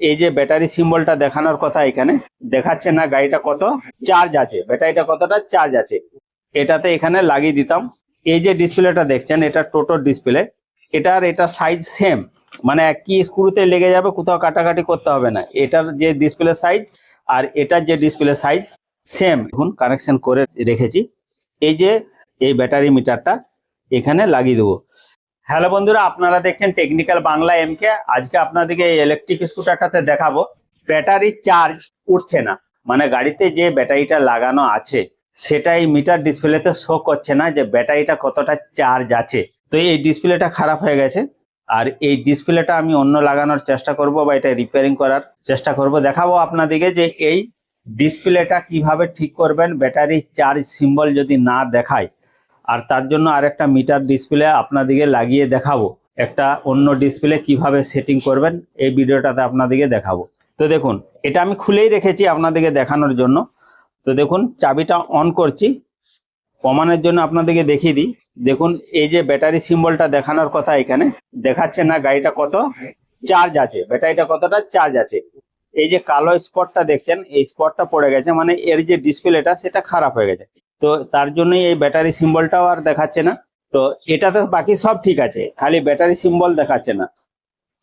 এই যে ব্যাটারি সিম্বলটা দেখানোর কথা এখানে, দেখাচ্ছে না গাড়িটা কত? চার্জ আছে। ব্যাটারিটা কতটা? চার্জ আছে। এটাতে এখানে লাগিয়ে দিতাম। এই যে ডিসপ্লেটা দেখছেন, এটা টোটো ডিসপ্লে। এটার এটা সাইজ সেম মানে কি স্ক্রুতে লেগে যাবে, কোথাও কাটাকাটি করতে হবে না। এটার যে ডিসপ্লে সাইজ আর এটার যে ডিসপ্লে সাইজ সেম এখন কানেকশন করে রেখেছি। এই যে, এই ব্যাটারি মিটারটা এখানে লাগিয়ে দেবো। হ্যালো বন্ধুরা, আপনারা দেখছেন টেকনিক্যাল বাংলা এমকে আজকে আপনাদেরকে এই ইলেকট্রিক স্কুটারটাতে দেখাবো। ব্যাটারি চার্জ উঠছে না। মানে গাড়িতে যে ব্যাটারিটা লাগানো আছে, সেটাই মিটার ডিসপ্লেতে শো করছে না যে ব্যাটারিটা কতটা চার্জ আছে। তো এই ডিসপ্লেটা খারাপ হয়ে গেছে। আর এই ডিসপ্লেটা আমি অন্য লাগানোর চেষ্টা করব বা এটা রিপেয়ারিং করার চেষ্টা করব। দেখাবো আপনাদেরকে যে এই ডিসপ্লেটা কীভাবে ঠিক করবেন। ব্যাটারি চার্জ সিম্বল যদি না দেখায় আর তার জন্য আরেকটা মিটার ডিসপ্লে আপনাদেরকে লাগিয়ে দেখাবো। একটা অন্য ডিসপ্লে কীভাবে সেটিং করবেন, এই ভিডিওটাতে আপনাদেরকে দেখাবো। তো দেখুন, এটা আমি খুলেই রেখেছি আপনাদেরকে দেখানোর জন্য। তো দেখুন, চাবিটা অন করছি। প্রমাণের জন্য আপনাদেরকে দেখিয়ে দিই। দেখুন, এই যে ব্যাটারি সিম্বলটা দেখানোর কথা এখানে, দেখাচ্ছে না গাড়িটা কত? চার্জ আছে। ব্যাটারিটা কতটা? চার্জ আছে। এই যে কালো স্পটটা দেখছেন, এই স্পটটা পড়ে গেছে মানে এর যে ডিসপ্লেটা সেটা খারাপ হয়ে গেছে। তো তার জন্যই এই ব্যাটারি সিম্বলটাও আর দেখাচ্ছে না। তো এটা তো বাকি সব ঠিক আছে, খালি ব্যাটারি সিম্বল দেখাচ্ছে না।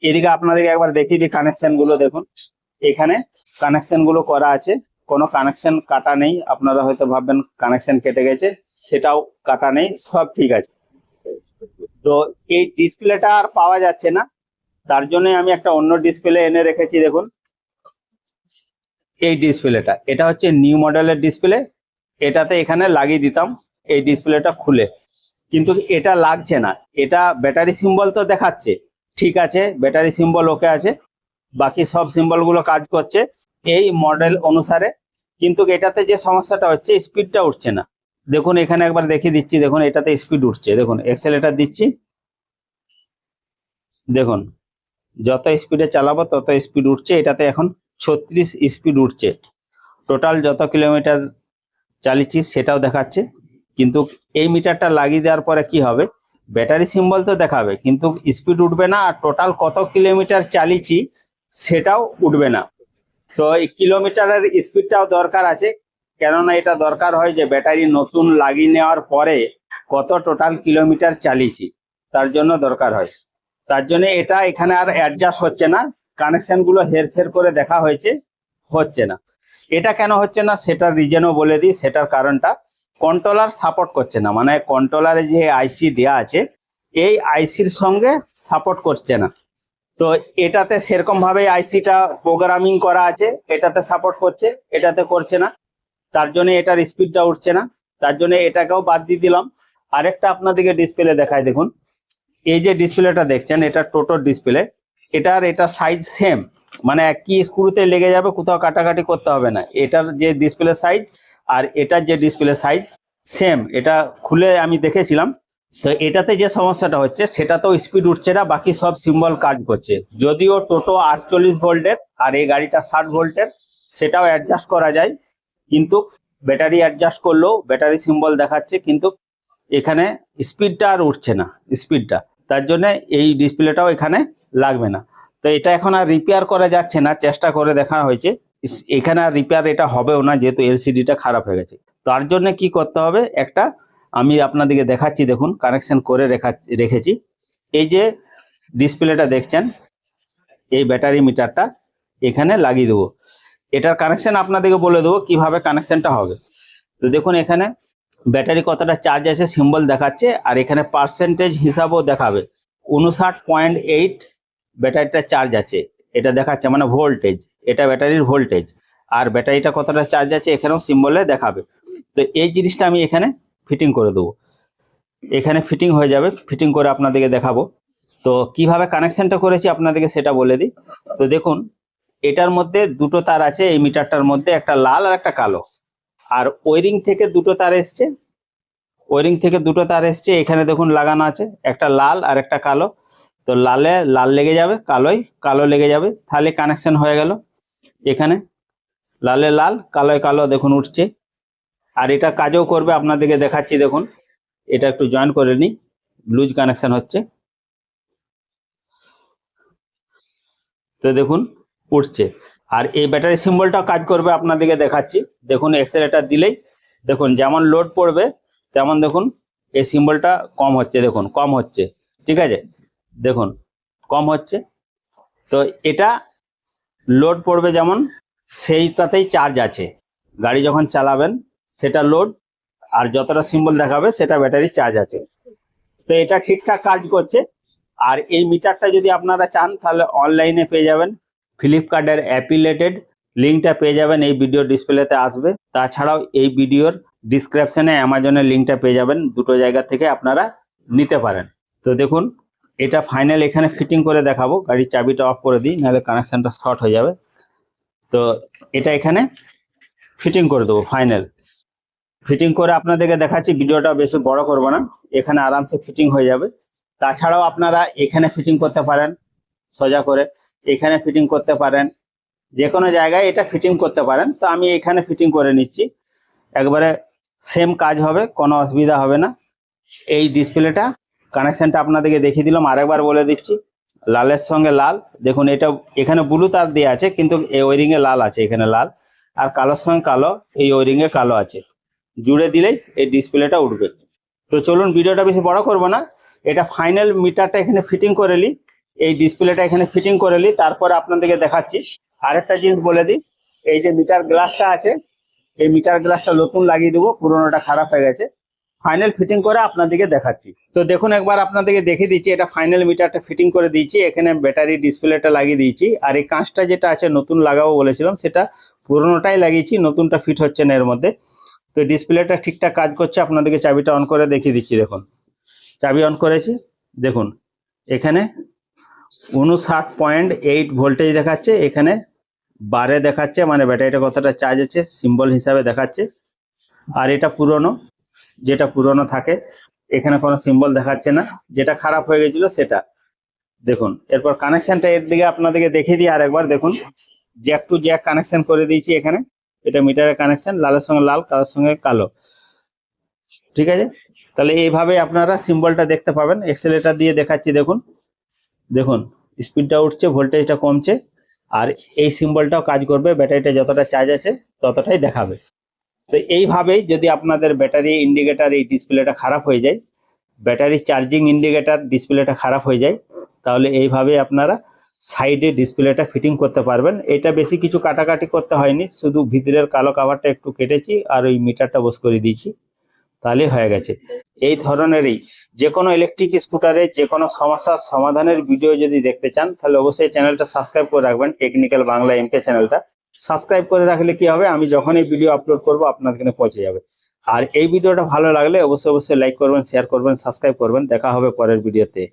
এদিকে আপনাদেরকে একবার দেখিয়ে দিই কানেকশনগুলো দেখুন। এখানে কানেকশনগুলো করা আছে, কোনো কানেকশন কাটা নেই, আপনারা হয়তো ভাববেন কানেকশন কেটে গেছে, সেটাও কাটা নেই, সব ঠিক আছে। তো এই ডিসপ্লেটা আর পাওয়া যাচ্ছে না, তার জন্য আমি একটা অন্য ডিসপ্লে এনে রেখেছি, দেখুন। এই ডিসপ্লেটা এটা হচ্ছে নিউ মডেলের ডিসপ্লে এটাতে এখানে লাগিয়ে দিতাম, এই ডিসপ্লেটা খুলে। কিন্তু এটা লাগছে না। এটা ব্যাটারি সিম্বল তো দেখাচ্ছে। ঠিক আছে, ব্যাটারি সিম্বল ওকে আছে। বাকি সব সিম্বলগুলো কাজ করছে এই মডেল অনুসারে। কিন্তু এটাতে যে সমস্যাটা হচ্ছে, স্পিডটা উঠছে না। দেখুন, এখানে একবার দেখিয়ে দিচ্ছি। দেখুন, এটাতে স্পিড উঠছে। দেখুন এক্সেলেটার দিচ্ছি। দেখুন, যত স্পিডে চালাবো, তত স্পিড উঠছে। এটাতে এখন ছত্রিশ স্পিড উঠছে। টোটাল যত কিলোমিটার চালিয়েছি, সেটাও দেখাচ্ছে। কিন্তু এই মিটারটা লাগিয়ে দেওয়ার পরে কি হবে? ব্যাটারি সিম্বল তো দেখাবে, কিন্তু স্পিড উঠবে না, আর টোটাল কত কিলোমিটার চালিয়েছি সেটাও উঠবে না। তো এই কিলোমিটারের স্পিডটাও দরকার আছে, কেননা এটা দরকার হয় যে ব্যাটারি নতুন লাগিয়ে নেওয়ার পরে কত টোটাল কিলোমিটার চালিয়েছি, তার জন্য দরকার হয়। তার জন্য এটা এখানে আর অ্যাডজাস্ট হচ্ছে না কানেকশনগুলো হেরফের করে দেখা হয়েছে, হচ্ছে না। এটা কেন হচ্ছে না, সেটার রিজনও বলে দিই, সেটার কারণটা কন্ট্রোলার সাপোর্ট করছে না। মানে কন্ট্রোলারে যে আইসি দেয়া আছে, এই আইসির সঙ্গে সাপোর্ট করছে না। তো এটাতে সেরকম ভাবে আইসিটা প্রোগ্রামিং করা আছে, এটাতে সাপোর্ট করছে, এটাতে করছে না। তার জন্য এটার স্পিডটা উঠছে না। তার জন্য এটাকেও বাদ দিয়ে দিলাম। আরেকটা আপনাদেরকে ডিসপ্লে দেখায় দেখুন। এই যে ডিসপ্লেটা দেখছেন, এটা টোটো ডিসপ্লে এটার এটা সাইজ সেম মানে একই স্ক্রুতে লেগে যাবে, কোথাও কাটাকাটি করতে হবে না। এটার যে ডিসপ্লে সাইজ আর এটার যে ডিসপ্লে সাইজ সেম এটা খুলে আমি দেখেছিলাম। তো এটাতে যে সমস্যাটা হচ্ছে সেটাতেও স্পিড উঠছে না, বাকি সব সিম্বল কাজ করছে। যদিও টোটো আটচল্লিশ ভোল্টের আর এই গাড়িটা ষাট ভোল্টের, সেটাও অ্যাডজাস্ট করা যায়। কিন্তু ব্যাটারি অ্যাডজাস্ট করলেও ব্যাটারি সিম্বল দেখাচ্ছে, কিন্তু এখানে স্পিডটা আর উঠছে না স্পিডটা তার জন্য এই ডিসপ্লেটাও এখানে লাগবে না। তো এটা এখন আর রিপেয়ার করা যাচ্ছে না, চেষ্টা করে দেখা হয়েছে। এখানে আর রিপেয়ার এটা হবেও না, যেহেতু এলসিডিটা খারাপ হয়ে গেছে। তার জন্য কি করতে হবে? একটা, আমি আপনাদেরকে দেখাচ্ছি, দেখুন কানেকশন করে রেখা, রেখেছি। এই যে ডিসপ্লেটা দেখছেন, এই ব্যাটারি মিটারটা এখানে লাগিয়ে দেবো। এটার কানেকশন আপনাদেরকে বলে দেবো, কীভাবে কানেকশনটা হবে। তো দেখুন, এখানে ব্যাটারি কতটা চার্জ আছে সিম্বল দেখাচ্ছে, আর এখানে পার্সেন্টেজ হিসাবও দেখাবে। উনষাট পয়েন্ট এইট ব্যাটারিটা চার্জ আছে। এটা দেখাচ্ছে মানে ভোল্টেজ এটা ব্যাটারির ভোল্টেজ আর ব্যাটারিটা কতটা চার্জ আছে এখানেও সিম্বলে দেখাবে। তো এই জিনিসটা আমি এখানে ফিটিং করে দেবো। এখানে ফিটিং হয়ে যাবে। ফিটিং করে আপনাদেরকে দেখাবো। তো কীভাবে কানেকশনটা করেছি আপনাদেরকে সেটা বলে দিই। তো দেখুন, এটার মধ্যে দুটো তার আছে, এই মিটারটার মধ্যে, একটা লাল আর একটা কালো। আর ওয়ারিং থেকে দুটো তার এসছে। ওয়ারিং থেকে দুটো তার এসছে। এখানে দেখুন লাগানো আছে, একটা লাল আর একটা কালো। তো লালে, লাল লেগে যাবে কালোয় কালো লেগে যাবে। তাহলে কানেকশন হয়ে গেল এখানে। লালে, লাল, কালোয় কালো দেখুন উঠছে। আর এটা কাজও করবে, আপনাদেরকে দেখাচ্ছি দেখুন। এটা একটু জয়েন করে নিই। লুজ কানেকশন হচ্ছে। তো দেখুন, উঠছে। আর এই ব্যাটারি সিম্বলটাও কাজ করবে, আপনাদেরকে দেখাচ্ছি। দেখুন এক্সেলেটার দিলেই। দেখুন, যেমন লোড পড়বে, তেমন দেখুন, এই সিম্বলটা কম হচ্ছে, দেখুন, কম হচ্ছে। ঠিক আছে? দেখুন, কম হচ্ছে। তো এটা লোড পড়বে যেমন, সেইটাতেই চার্জ আছে। গাড়ি যখন চালাবেন, সেটা লোড আর যতটা সিম্বল দেখাবে, সেটা ব্যাটারি চার্জ আছে। তো এটা ঠিকঠাক কাজ করছে। আর এই মিটারটা যদি আপনারা চান, তাহলে অনলাইনে পেয়ে যাবেন। ফ্লিপকার্টের অ্যাপিলেটেড লিঙ্কটা পেয়ে যাবেন, এই ভিডিও ডিসপ্লেতে আসবে। তাছাড়াও এই ভিডিওর ডিসক্রিপশনে অ্যামাজনের লিঙ্কটা পেয়ে যাবেন। দুটো জায়গা থেকে আপনারা নিতে পারেন। তো দেখুন এটা ফাইনাল এখানে ফিটিং করে দেখাবো। গাড়ির চাবিটা অফ করে দিই, নাহলে কানেকশনটা শর্ট হয়ে যাবে। তো এটা এখানে ফিটিং করে দেবো ফাইনাল ফিটিং করে আপনাদেরকে দেখাচ্ছি, ভিডিওটা বেশি বড় করব না। এখানে আরামসে ফিটিং হয়ে যাবে। তাছাড়াও আপনারা এখানে ফিটিং করতে পারেন, সোজা করে। এখানে ফিটিং করতে পারেন যে কোনো জায়গায় এটা ফিটিং করতে পারেন। তো আমি এখানে ফিটিং করে নিচ্ছি। একবারে সেম কাজ হবে, কোনো অসুবিধা হবে না। এই ডিসপ্লেটা কানেকশনটা আপনাদেরকে দেখিয়ে দিলাম, আরেকবার বলে দিচ্ছি। লালের সঙ্গে লাল। দেখুন, এটা এখানে ব্লু তার দেওয়া আছে, কিন্তু এই ওয়ারিংয়ে লাল আছে এখানে লাল। আর কালোর সঙ্গে কালো, এই ওয়ারিংয়ে কালো আছে। জুড়ে দিলেই এই ডিসপ্লেটা উঠবে। তো চলুন, ভিডিওটা বেশি বড় করব না। এটা ফাইনাল মিটারটা এখানে ফিটিং করে নিই। এই ডিসপ্লেটা এখানে ফিটিং করে নিই। তারপরে আপনাদেরকে দেখাচ্ছি। আরেকটা জিনিস বলে দিই। এই যে মিটার গ্লাসটা আছে, এই মিটার গ্লাসটা নতুন লাগিয়ে দেবো। পুরোনোটা খারাপ হয়ে গেছে। ফাইনাল ফিটিং করে আপনাদেরকে দেখাচ্ছি। তো দেখুন একবার আপনাদেরকে দেখে দিচ্ছি, এটা ফাইনাল মিটারটা ফিটিং করে দিয়েছি, এখানে ব্যাটারি ডিসপ্লেটা লাগিয়ে দিয়েছি, আর এই কাঁচটা যেটা আছে নতুন লাগাবো বলেছিলাম, সেটা পুরোনোটাই লাগিয়েছি, নতুনটা ফিট হচ্ছে না এর মধ্যে। তো ডিসপ্লেটা ঠিকঠাক কাজ করছে, আপনাদেরকে চাবিটা অন করে দেখিয়ে দিচ্ছি, দেখুন। চাবি অন করেছি, দেখুন, এখানে উনষাট পয়েন্ট এইট ভোল্টেজ দেখাচ্ছে, এখানে বারে দেখাচ্ছে মানে ব্যাটারিটা কতটা চার্জ আছে সিম্বল হিসাবে দেখাচ্ছে, আর এটা পুরনো। যেটা পুরনো থাকে, এখানে কোনো সিম্বল দেখাচ্ছে না। যেটা খারাপ হয়ে গেছিল সেটা। দেখুন, এরপর কানেকশনটা এর দিকে আপনাদেরকে দেখিয়ে দিই আরেকবার, দেখুন। জ্যাক টু জ্যাক কানেকশন করে দিয়েছি এখানে। এটা মিটারের কানেকশন লালের সঙ্গে লাল, কালোর সঙ্গে কালো। ঠিক আছে? তাহলে এইভাবে আপনারা সিম্বলটা দেখতে পাবেন। এক্সেলেটার দিয়ে দেখাচ্ছি, দেখুন। দেখুন স্পিডটা উঠছে ভোল্টেজটা কমছে। আর এই সিম্বলটাও কাজ করবে ব্যাটারিটা যতটা চার্জ আছে, ততটাই দেখাবে। তো এইভাবেই যদি আপনাদের ব্যাটারি ইন্ডিকেটার এই ডিসপ্লেটা খারাপ হয়ে যায়, ব্যাটারি চার্জিং ইন্ডিকেটার ডিসপ্লেটা খারাপ হয়ে যায়, তাহলে এইভাবে আপনারা সাইডে ডিসপ্লেটা ফিটিং করতে পারবেন। এটা বেশি কিছু কাটাকাটি করতে হয়নি, শুধু ভিতরের কালো কাভারটা একটু কেটেছি আর ওই মিটারটা বস করে দিয়েছি তাহলে হয়ে গেছে। এই ধরনেরই যে কোনো ইলেকট্রিক স্কুটারে যে কোনো সমস্যার সমাধানের ভিডিও যদি দেখতে চান, তাহলে অবশ্যই চ্যানেলটা সাবস্ক্রাইব করে রাখবেন টেকনিক্যাল বাংলা এমকে চ্যানেলটা সাবস্ক্রাইব করে রাখলে কি হবে? আমি যখন এই ভিডিও আপলোড করব, আপনার এখানে পৌঁছে যাবে। আর এই ভিডিওটা ভালো লাগলে অবশ্যই অবশ্যই লাইক করবেন শেয়ার করবেন সাবস্ক্রাইব করবেন। দেখা হবে পরের ভিডিওতে